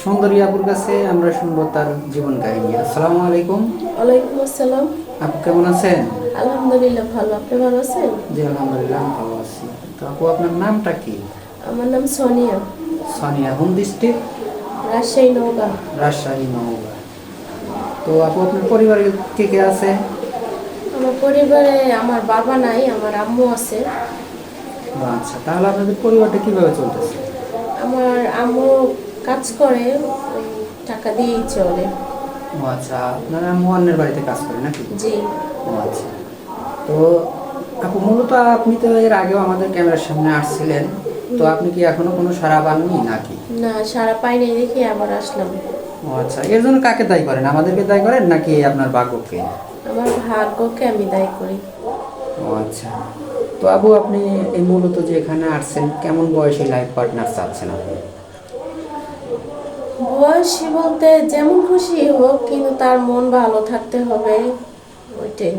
সুন্দরী আপুর কাছে আমরা শুনব তার জীবন কাহিনী। আসসালামু আলাইকুম। ওয়ালাইকুম আসসালাম। আপু কেমন আছেন? আলহামদুলিল্লাহ ভালো। আপনি ভালো আছেন? জি আলহামদুলিল্লাহ ভালো আছি। তো আপু আপনার নামটা কি? আমার নাম সোনিয়া। সানিয়া হোম ডিস্ট্রিক্ট রাজশাহী নৌকা রাজশাহী নওগাঁ। তো আপু আপনার পরিবারে কে কে আছে? আমার পরিবারে আমার বাবা নাই আমার আম্মু আছে। আচ্ছা তাহলে আপনাদের পরিবারটা কীভাবে চলতেছে? আমার আম্মু কাজ করে ওই টাকা দিয়েই চলে। ও আচ্ছা আপনারা মোয়ান্নের বাড়িতে কাজ করে নাকি? জি। ও আচ্ছা। তো আপু মূলত আপনি তো এর আগেও আমাদের ক্যামেরার সামনে আসছিলেন। তো আপনি কি এখনও কোনো সারা পাননি নাকি? না সারা পাইনি দেখি আবার আসলাম। ও আচ্ছা এর জন্য কাকে দায়ী করেন? আমাদেরকে দায়ী করেন নাকি আপনার ভাগ্যকে? আমার ভাগ্যকে আমি দায়ী করি। ও আচ্ছা। তো আবু আপনি এই মূলত যে এখানে আসছেন কেমন বয়সী লাইফ পার্টনার চাচ্ছেন আপনি? বয়সী বলতে যেমন খুশি হোক কিন্তু তার মন ভালো থাকতে হবে। ওইটাই।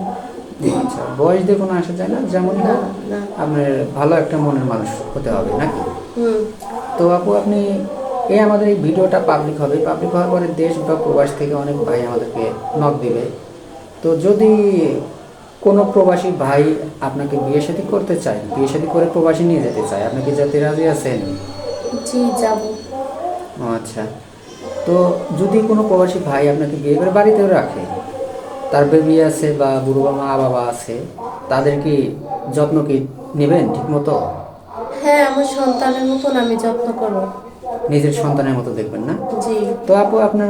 আচ্ছা বয়স দিয়ে কোনো আসা যায় না? যেমন না আপনার ভালো একটা মনের মানুষ হতে হবে নাকি? তো আপু আপনি এই আমাদের এই ভিডিওটা পাবলিক হবে। পাবলিক হওয়ার পরে দেশ বা প্রবাস থেকে অনেক ভাই আমাদেরকে নক দিবে। তো যদি কোনো প্রবাসী ভাই আপনাকে বিয়ে শাদী করতে চায় বিয়ে শাদী করে প্রবাসী নিয়ে যেতে চায় আপনি কি যেতে রাজি আছেন? জি যাব। ও আচ্ছা। তো যদি কোনো প্রবাসী ভাই আপনাকে বিয়ে করে বাড়িতেও রাখে তার বেবি আছে বা বুড়ো বা মা বাবা আছে তাদের কি যত্ন কি নেবেন ঠিক মতো হ্যাঁ আমার সন্তানের মতন আমি যত্ন করব। নিজের সন্তানের মতো দেখবেন না? জি। তো আপু আপনার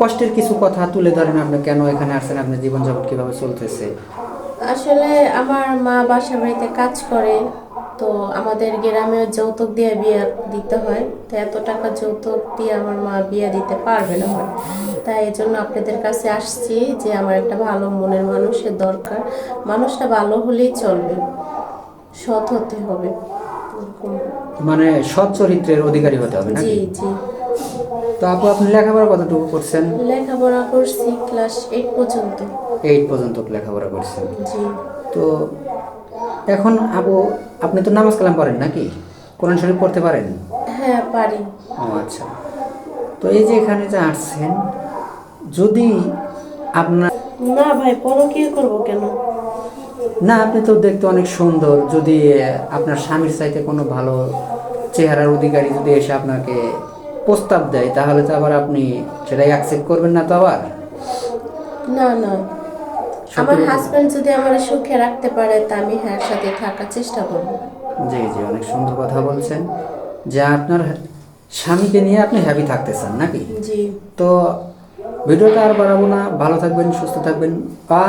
কষ্টের কিছু কথা তুলে ধরেন আপনি কেন এখানে আসছেন আপনার জীবনযাপন কীভাবে চলতেছে? আসলে আমার মা বাসা বাড়িতে কাজ করে তো আমাদের গ্রামে যৌতুক দিয়ে বিয়ে দিতে হয়। তো এত টাকা যৌতুক দিয়ে আমার মা বিয়ে দিতে পারবে না হয়। তাই এই জন্য আপনাদের কাছে আসছি যে আমার একটা ভালো মনের মানুষের দরকার। মানুষটা ভালো হলেই চলবে। সৎ হতে হবে। মানে সৎ চরিত্রের অধিকারী হতে হবে জি জি। তো আপু আপনি লেখাপড়া কতটুকু করছেন? লেখাপড়া করছি ক্লাস এইট পর্যন্ত। এইট পর্যন্ত লেখাপড়া করছেন। জি। তো এখন আপু আপনি তো নামাজ কালাম পড়েন নাকি? কোরআন শরীফ পড়তে পারেন? হ্যাঁ পারি। ও আচ্ছা। তো এই যে এখানে যে আসছেন যদি আপনার না ভাই পরকীয় করব কেন? না আপনি তো দেখতে অনেক সুন্দর। যদি আপনার স্বামীর চাইতে কোনো ভালো চেহারার অধিকারী যদি এসে আপনাকে প্রস্তাব দেয় তাহলে তো আবার আপনি সেটাই অ্যাকসেপ্ট করবেন না তো আবার? না না। আমার হাজবেন্ড যদি আমার সুখে রাখতে পারে তা আমি হ্যাঁ সাথে থাকার চেষ্টা করব। জি জি অনেক সুন্দর কথা বলছেন। যে আপনার স্বামীকে নিয়ে আপনি হ্যাপি থাকতে চান নাকি? জি। তো ভিডিওটা আর বাড়াবো না। ভালো থাকবেন সুস্থ থাকবেন। আর